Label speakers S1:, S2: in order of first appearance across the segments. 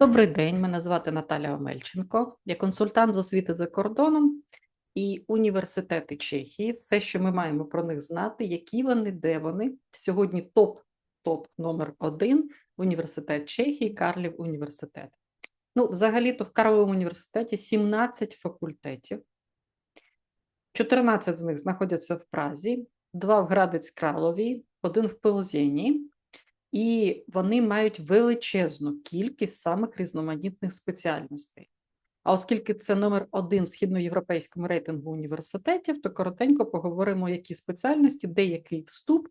S1: Добрий день, мене звати Наталя Омельченко. Я консультант з освіти за кордоном і університети Чехії. Все, що ми маємо про них знати, які вони, де вони. Сьогодні топ, топ номер один університет Чехії, Карлів університет. Ну, взагалі-то в Карловому університеті 17 факультетів, 14 з них знаходяться в Празі, два в Градець Кралові, один в Пилзені. І вони мають величезну кількість самих різноманітних спеціальностей. А оскільки це номер один в східноєвропейському рейтингу університетів, то коротенько поговоримо, які спеціальності, де який вступ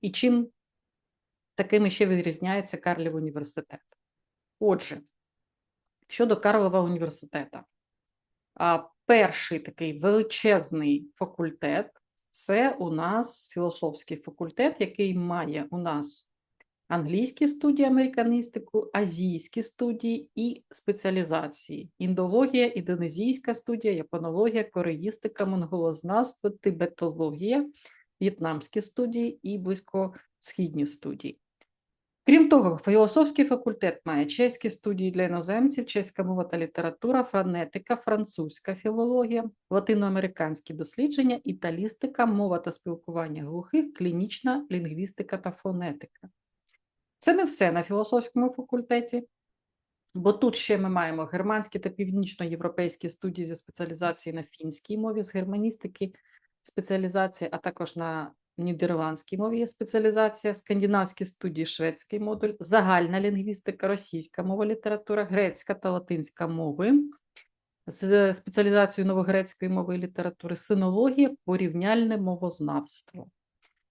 S1: і чим такими ще відрізняється Карлів університет. Отже, щодо Карлова університету, перший такий величезний факультет це у нас філософський факультет, який має у нас англійські студії американістику, азійські студії і спеціалізації: індологія, індонезійська студія, японологія, кореїстика, монголознавство, тибетологія, в'єтнамські студії і близькосхідні студії. Крім того, філософський факультет має чеські студії для іноземців, чеська мова та література, фонетика, французька філологія, латиноамериканські дослідження, італістика, мова та спілкування глухих, клінічна лінгвістика та фонетика. Це не все на філософському факультеті, бо тут ще ми маємо германські та північноєвропейські студії зі спеціалізації на фінській мові, з германістики спеціалізація, а також на нідерландській мові є спеціалізація, скандинавські студії, шведський модуль, загальна лінгвістика, російська мова, література, грецька та латинська мови, з спеціалізацією новогрецької мови і літератури, синологія, порівняльне мовознавство.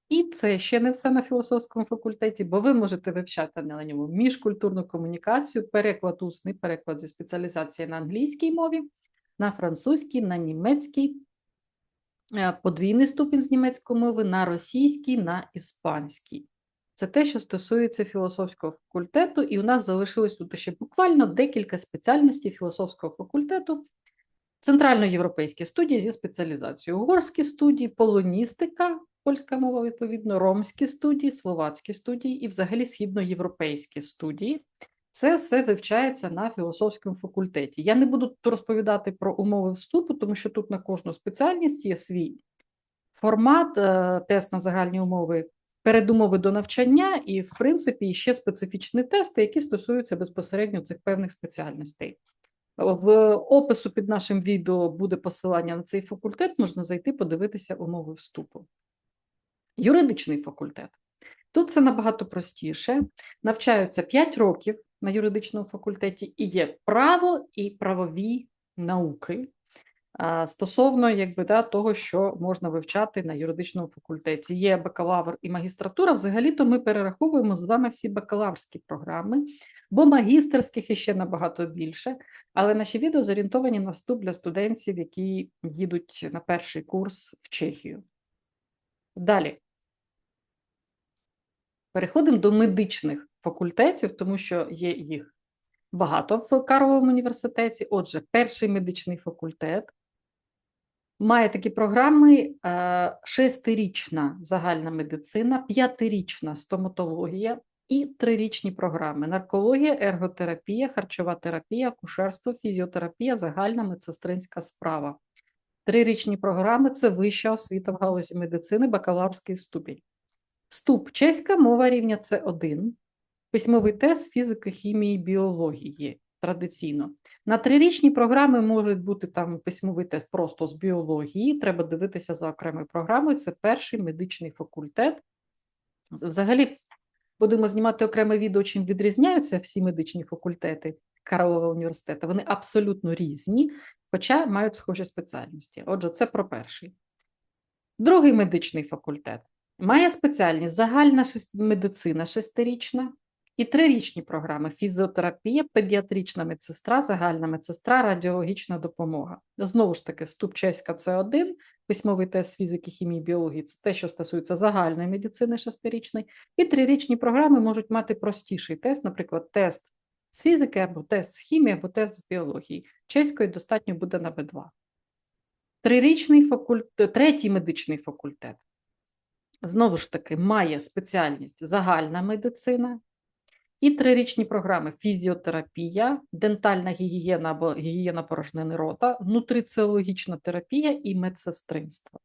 S1: І це ще не все на філософському факультеті, бо ви можете вивчати на ньому міжкультурну комунікацію, переклад усний, переклад зі спеціалізації на англійській мові, на французькій, на німецькій, е, подвійний ступінь з німецької мови, на російській, на іспанській. Це те, що стосується філософського факультету, і у нас залишилось тут ще буквально декілька спеціальностей філософського факультету. Центральноєвропейські студії зі спеціалізацією, угорські студії, полоністика, польська мова, відповідно, ромські студії, словацькі студії і взагалі східноєвропейські студії. Це все вивчається на філософському факультеті. Я не буду розповідати про умови вступу, тому що тут на кожну спеціальність є свій формат, е, тест на загальні умови, передумови до навчання, і, в принципі, ще специфічні тести, які стосуються безпосередньо цих певних спеціальностей. В опису під нашим відео буде посилання на цей факультет, можна зайти подивитися умови вступу. Юридичний факультет. Тут це набагато простіше. Навчаються 5 років на юридичному факультеті і є право і правові науки стосовно якби, да, того, що можна вивчати на юридичному факультеті. Є бакалавр і магістратура. Взагалі-то ми перераховуємо з вами всі бакалаврські програми, бо магістерських іще набагато більше. Але наші відео зорієнтовані на вступ для студентів, які їдуть на перший курс в Чехію. Далі. Переходимо до медичних факультетів, тому що є їх багато в Карловому університеті. Отже, перший медичний факультет має такі програми: е, шестирічна загальна медицина, п'ятирічна стоматологія і трирічні програми: наркологія, ерготерапія, харчова терапія, акушерство, фізіотерапія, загальна медсестринська справа. Трирічні програми це вища освіта в галузі медицини, бакалаврський ступінь. Вступ чеська мова рівня С1, письмовий тест фізики, хімії, біології традиційно. На трирічні програми можуть бути там письмовий тест просто з біології, треба дивитися за окремою програмою. Це перший медичний факультет. Взагалі, будемо знімати окреме відео, чим відрізняються всі медичні факультети Карлова університету. Вони абсолютно різні, хоча мають схожі спеціальності. Отже, це про перший. Другий медичний факультет. Має спеціальність загальна медицина шестирічна і трирічні програми: фізіотерапія, педіатрична медсестра, загальна медсестра, радіологічна допомога. Знову ж таки, вступ чеська це один, письмовий тест фізики, хімії, біології це те, що стосується загальної медицини шестирічної, і трирічні програми можуть мати простіший тест, наприклад, тест з фізики, або тест з хімії, або тест з біології. Чеської достатньо буде на Б2. Трирічний факультет, третій медичний факультет знову ж таки, має спеціальність загальна медицина і трирічні програми фізіотерапія, дентальна гігієна або гігієна порожнини рота, нутриціологічна терапія і медсестринство.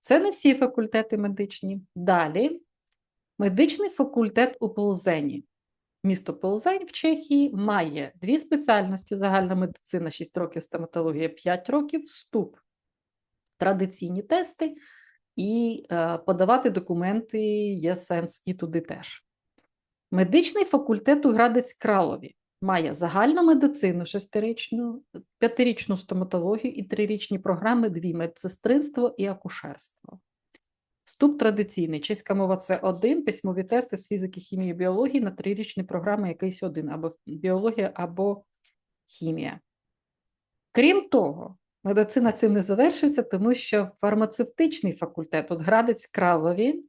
S1: Це не всі факультети медичні. Далі медичний факультет у Ползені. Місто Ползень в Чехії має дві спеціальності: загальна медицина 6 років, стоматологія 5 років, вступ, традиційні тести і е, подавати документи є сенс і туди теж. Медичний факультет у Градець Кралові має загальну медицину шестирічну, п'ятирічну стоматологію і трирічні програми, дві медсестринство і акушерство. Вступ традиційний. Чеська мова це один, письмові тести з фізики, хімії, біології на трирічні програми якийсь один, або біологія, або хімія. Крім того, медицина цим не завершується, тому що фармацевтичний факультет, от Градець Кралові,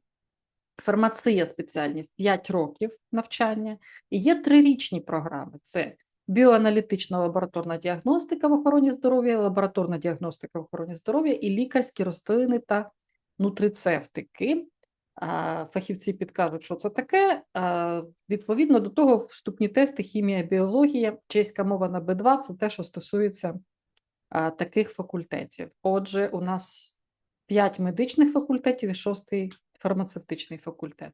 S1: фармація спеціальність 5 років навчання, і є трирічні програми: це біоаналітична лабораторна діагностика в охороні здоров'я, лабораторна діагностика в охороні здоров'я і лікарські рослини та нутрицевтики. Фахівці підкажуть, що це таке. Відповідно до того, вступні тести, хімія, біологія, чеська мова на Б2 це те, що стосується таких факультетів. Отже, у нас 5 медичних факультетів і 6 фармацевтичний факультет.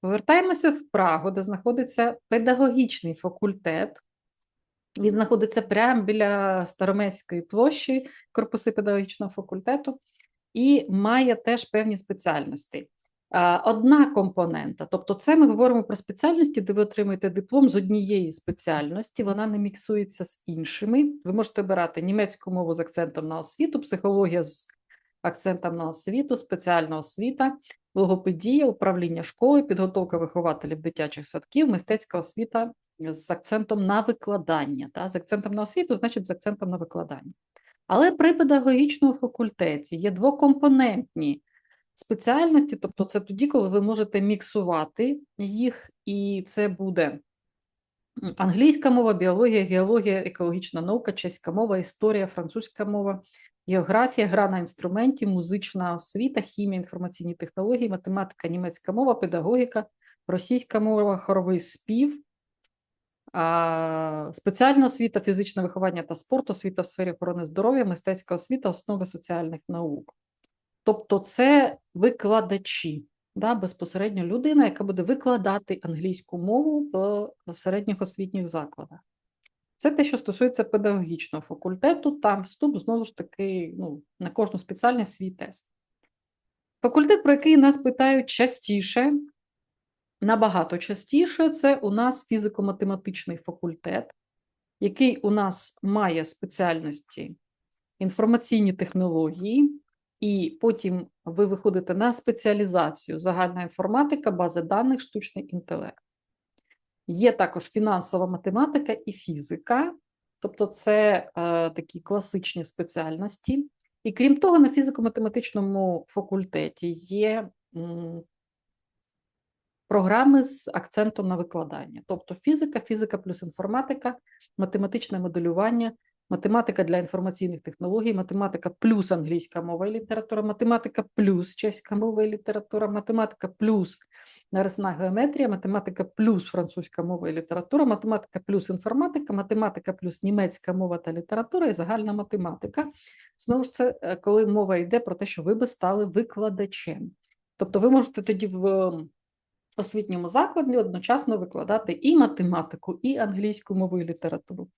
S1: Повертаємося в Прагу, де знаходиться педагогічний факультет. Він знаходиться прямо біля Старомеської площі корпуси педагогічного факультету і має теж певні спеціальності. Одна компонента, тобто, це ми говоримо про спеціальності, де ви отримуєте диплом з однієї спеціальності, вона не міксується з іншими. Ви можете обирати німецьку мову з акцентом на освіту, психологія з акцентом на освіту, спеціальна освіта, логопедія, управління школи, підготовка вихователів дитячих садків, мистецька освіта з акцентом на викладання. Та? З акцентом на освіту, значить, з акцентом на викладання. Але при педагогічному факультеті є двокомпонентні спеціальності, тобто це тоді, коли ви можете міксувати їх, і це буде англійська мова, біологія, геологія, екологічна наука, чеська мова, історія, французька мова, географія, гра на інструменті, музична освіта, хімія, інформаційні технології, математика, німецька мова, педагогіка, російська мова, хоровий спів. Спеціальна освіта, фізичне виховання та спорт, освіта в сфері охорони здоров'я, мистецька освіта, основи соціальних наук. Тобто, це викладачі, да, безпосередньо людина, яка буде викладати англійську мову в середніх освітніх закладах. Це те, що стосується педагогічного факультету, там вступ знову ж таки ну, на кожну спеціальність свій тест. Факультет, про який нас питають частіше, набагато частіше, це у нас фізико-математичний факультет, який у нас має спеціальності інформаційні технології, і потім ви виходите на спеціалізацію загальна інформатика, бази даних, штучний інтелект. Є також фінансова математика і фізика, тобто це е, такі класичні спеціальності. І крім того, на фізико-математичному факультеті є м, програми з акцентом на викладання, тобто фізика, фізика плюс інформатика, математичне моделювання, математика для інформаційних технологій, математика плюс англійська мова і література, математика плюс чеська мова і література, математика плюс нарисна геометрія, математика плюс французька мова і література, математика плюс інформатика, математика плюс німецька мова та література і загальна математика. Знову ж це е, коли мова йде про те, що ви би стали викладачем. Тобто ви можете тоді в освітньому закладі одночасно викладати і математику, і англійську мову і літературу.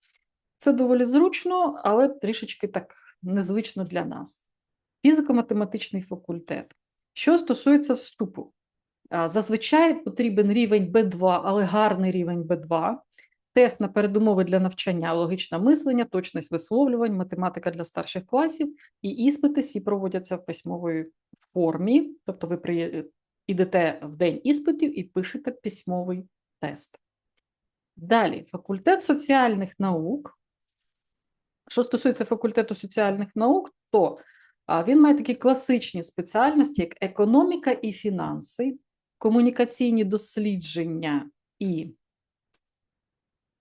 S1: Це доволі зручно, але трішечки так незвично для нас. Фізико-математичний факультет. Що стосується вступу, зазвичай потрібен рівень Б2, але гарний рівень Б2, тест на передумови для навчання, логічне мислення, точність висловлювань, математика для старших класів, і іспити всі проводяться в письмовій формі, тобто ви йдете в день іспитів і пишете письмовий тест. Далі, факультет соціальних наук. Що стосується факультету соціальних наук, то він має такі класичні спеціальності, як економіка і фінанси, комунікаційні дослідження і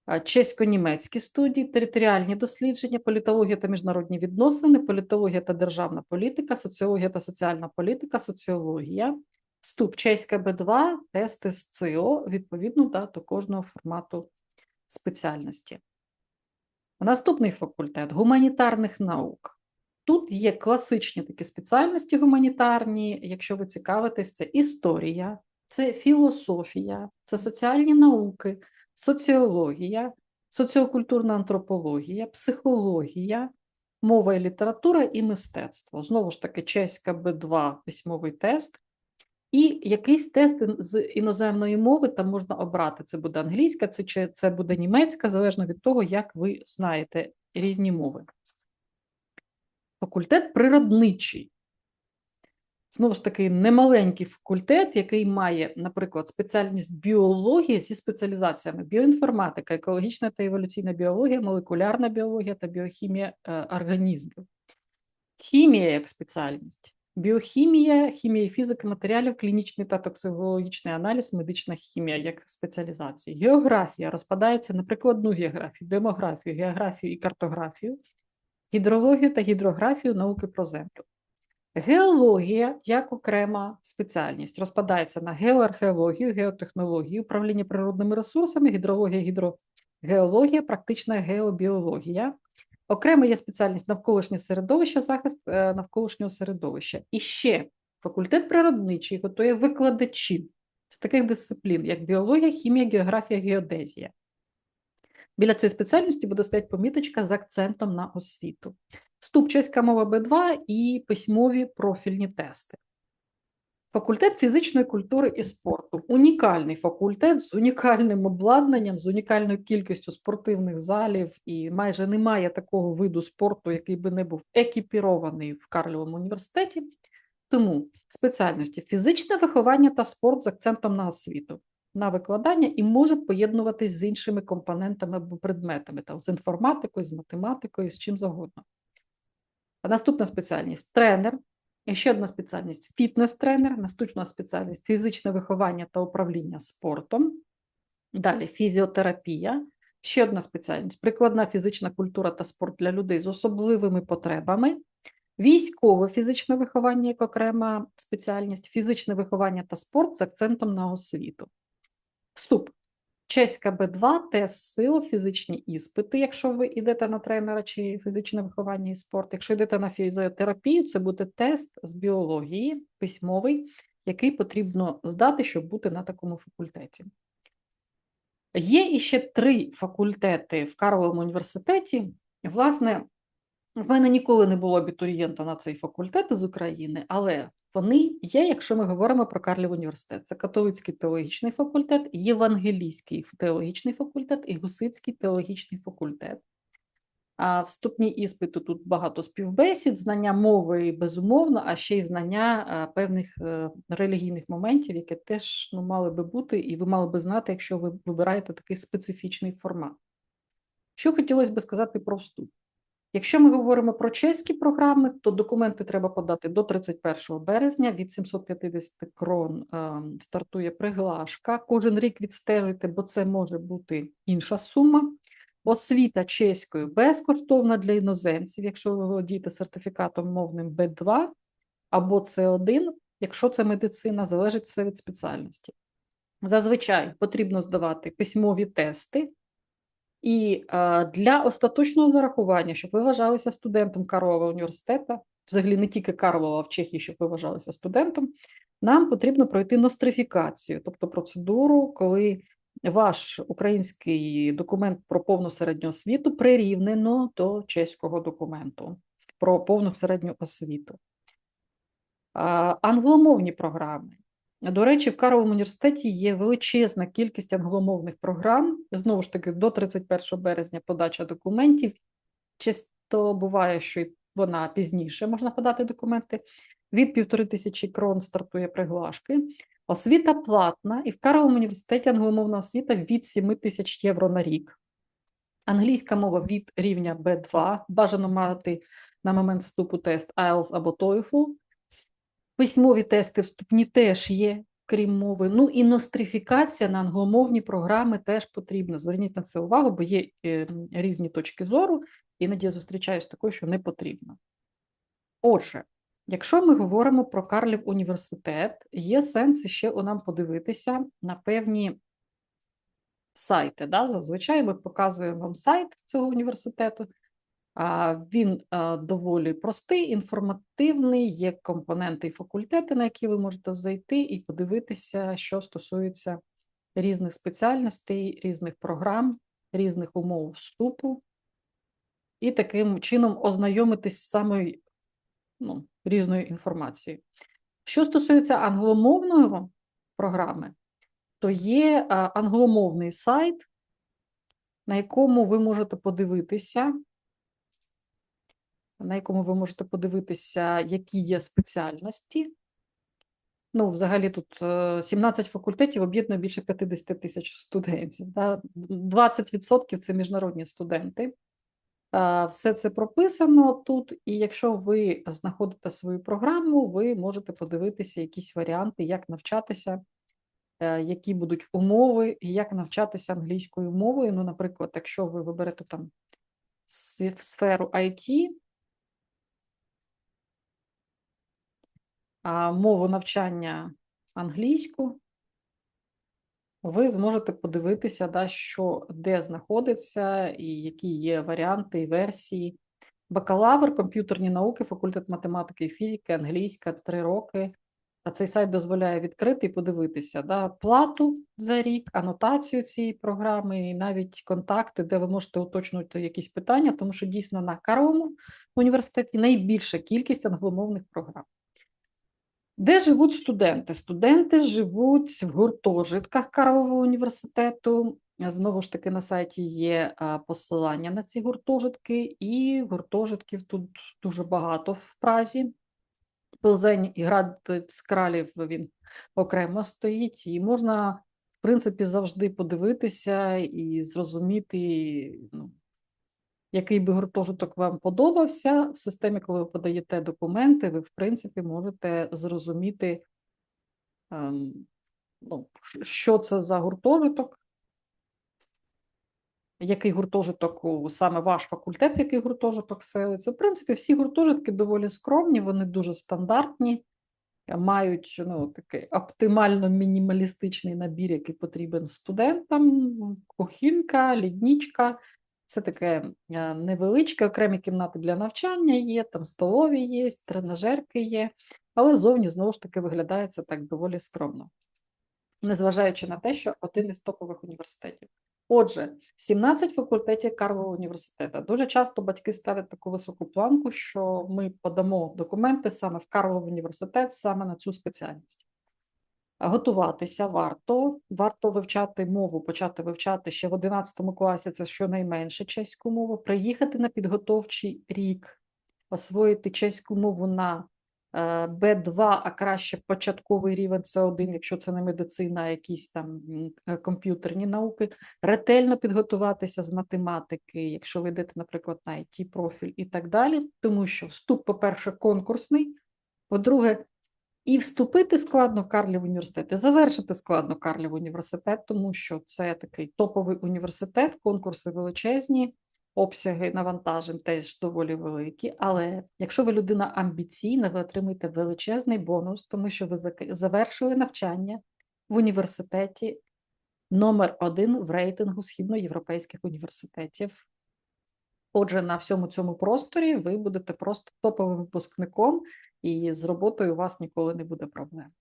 S1: чесько-німецькі студії, територіальні дослідження, політологія та міжнародні відносини, політологія та державна політика, соціологія та соціальна політика, соціологія, Вступ чеська Б2, тести з ЦИО, відповідно да, до кожного формату спеціальності. Наступний факультет гуманітарних наук. Тут є класичні такі спеціальності гуманітарні, якщо ви цікавитесь, це історія, це філософія, це соціальні науки, соціологія, соціокультурна антропологія, психологія, мова і література і мистецтво. Знову ж таки, чеська Б2 письмовий тест. І якийсь тест з іноземної мови там можна обрати. Це буде англійська, це чи це буде німецька, залежно від того, як ви знаєте різні мови. Факультет природничий. Знову ж таки, немаленький факультет, який має, наприклад, спеціальність біології зі спеціалізаціями біоінформатика, екологічна та еволюційна біологія, молекулярна біологія та біохімія е, організмів. Хімія як спеціальність. Біохімія, хімія і фізика матеріалів, клінічний та токсикологічний аналіз, медична хімія як спеціалізації. Географія розпадається на прикладну географію, демографію, географію і картографію, гідрологію та гідрографію науки про землю. Геологія як окрема спеціальність розпадається на геоархеологію, геотехнологію, управління природними ресурсами, гідрологія, гідрогеологія, практична геобіологія. Окремо є спеціальність навколишнє середовище, захист е, навколишнього середовища. І ще факультет природничий готує викладачів з таких дисциплін, як біологія, хімія, географія, геодезія. Біля цієї спеціальності буде стоять поміточка з акцентом на освіту. Вступ чеська мова Б2 і письмові профільні тести. Факультет фізичної культури і спорту унікальний факультет з унікальним обладнанням, з унікальною кількістю спортивних залів, і майже немає такого виду спорту, який би не був екіпірований в Карловому університеті. Тому спеціальності фізичне виховання та спорт з акцентом на освіту, на викладання і може поєднуватись з іншими компонентами або предметами, там, з інформатикою, з математикою, з чим завгодно. А наступна спеціальність тренер. Ще одна спеціальність фітнес-тренер, наступна спеціальність фізичне виховання та управління спортом. Далі фізіотерапія, ще одна спеціальність прикладна фізична культура та спорт для людей з особливими потребами, військове фізичне виховання як окрема спеціальність, фізичне виховання та спорт з акцентом на освіту. Вступ. Чеська Б2, тест сил, фізичні іспити, якщо ви йдете на тренера чи фізичне виховання і спорт. Якщо йдете на фізіотерапію, це буде тест з біології, письмовий, який потрібно здати, щоб бути на такому факультеті. Є іще три факультети в Карловому університеті. Власне, в мене ніколи не було абітурієнта на цей факультет з України, але вони є, якщо ми говоримо про Карлів університет. Це католицький теологічний факультет, євангелійський теологічний факультет і гусицький теологічний факультет. А вступні іспити тут багато співбесід, знання мови безумовно, а ще й знання певних е, релігійних моментів, які теж ну, мали би бути, і ви мали би знати, якщо ви вибираєте такий специфічний формат. Що хотілося би сказати про вступ? Якщо ми говоримо про чеські програми, то документи треба подати до 31 березня. Від 750 крон е, стартує приглашка. Кожен рік відстежуйте, бо це може бути інша сума. Освіта чеською безкоштовна для іноземців, якщо ви володієте сертифікатом мовним Б2 або С1, якщо це медицина, залежить все від спеціальності. Зазвичай потрібно здавати письмові тести. І для остаточного зарахування, щоб ви вважалися студентом Карлова університету, взагалі не тільки Карлова, а в Чехії, щоб ви вважалися студентом, нам потрібно пройти нострифікацію, тобто процедуру, коли ваш український документ про повну середню освіту прирівнено до чеського документу про повну середню освіту. Англомовні програми. До речі, в Карловому університеті є величезна кількість англомовних програм. Знову ж таки, до 31 березня подача документів. Часто буває, що вона пізніше можна подати документи. Від півтори тисячі крон стартує приглашки. Освіта платна, і в Карловому університеті англомовна освіта від 7 тисяч євро на рік. Англійська мова від рівня B2. Бажано мати на момент вступу тест IELTS або TOEFL. Письмові тести вступні теж є, крім мови. Ну і нострифікація на англомовні програми теж потрібна. Зверніть на це увагу, бо є е, різні точки зору, іноді я зустрічаюся такою, що не потрібно. Отже, Якщо ми говоримо про Карлів університет, є сенс ще у нам подивитися на певні сайти. Да? Зазвичай ми показуємо вам сайт цього університету. Він доволі простий, інформативний, є компоненти і факультети, на які ви можете зайти і подивитися, що стосується різних спеціальностей, різних програм, різних умов вступу, і таким чином ознайомитись з самою ну, різною інформацією. Що стосується англомовної програми, то є англомовний сайт, на якому ви можете подивитися, на якому ви можете подивитися, які є спеціальності. Ну, взагалі, тут е, 17 факультетів об'єднує більше 50 тисяч студентів. Да? 20% це міжнародні студенти. Е, Все це прописано тут, і якщо ви знаходите свою програму, ви можете подивитися якісь варіанти, як навчатися, е, які будуть умови, і як навчатися англійською мовою. Ну, наприклад, якщо ви виберете там сферу IT, мову навчання англійську, ви зможете подивитися, да, що де знаходиться і які є варіанти і версії. Бакалавр, комп'ютерні науки, факультет математики і фізики, англійська, три роки. А цей сайт дозволяє відкрити і подивитися да, плату за рік, анотацію цієї програми, і навіть контакти, де ви можете уточнити якісь питання, тому що дійсно на Каровому університеті найбільша кількість англомовних програм. Де живуть студенти? Студенти живуть в гуртожитках Карлового університету. Знову ж таки, на сайті є посилання на ці гуртожитки, і гуртожитків тут дуже багато в Празі. Пилзень і Градець Кралів він окремо стоїть, і можна, в принципі, завжди подивитися і зрозуміти, ну, який би гуртожиток вам подобався. В системі, коли ви подаєте документи, ви, в принципі, можете зрозуміти, ем, ну, що це за гуртожиток, який гуртожиток саме ваш факультет, який гуртожиток селиться. В принципі, всі гуртожитки доволі скромні, вони дуже стандартні, е, мають ну, такий оптимально мінімалістичний набір, який потрібен студентам, кухінка, ліднічка. Це таке е, невеличке, окремі кімнати для навчання є, там столові є, тренажерки є, але зовні знову ж таки виглядає це так доволі скромно, незважаючи на те, що один із топових університетів. Отже, 17 факультетів Карлового університету. Дуже часто батьки ставлять таку високу планку, що ми подамо документи саме в Карловий університет, саме на цю спеціальність. Готуватися варто, варто вивчати мову, почати вивчати ще в 11 класі, це щонайменше чеську мову, приїхати на підготовчий рік, освоїти чеську мову на е, Б2, а краще початковий рівень С1, якщо це не медицина, а якісь там е, комп'ютерні науки, ретельно підготуватися з математики, якщо ви йдете, наприклад, на it профіль і так далі, тому що вступ, по-перше, конкурсний, по-друге, і вступити складно в Карлів університет, і завершити складно Карлів університет, тому що це такий топовий університет, конкурси величезні, обсяги навантажень теж доволі великі. Але якщо ви людина амбіційна, ви отримуєте величезний бонус, тому що ви завершили навчання в університеті номер один в рейтингу східноєвропейських університетів. Отже, на всьому цьому просторі ви будете просто топовим випускником, і з роботою у вас ніколи не буде проблем.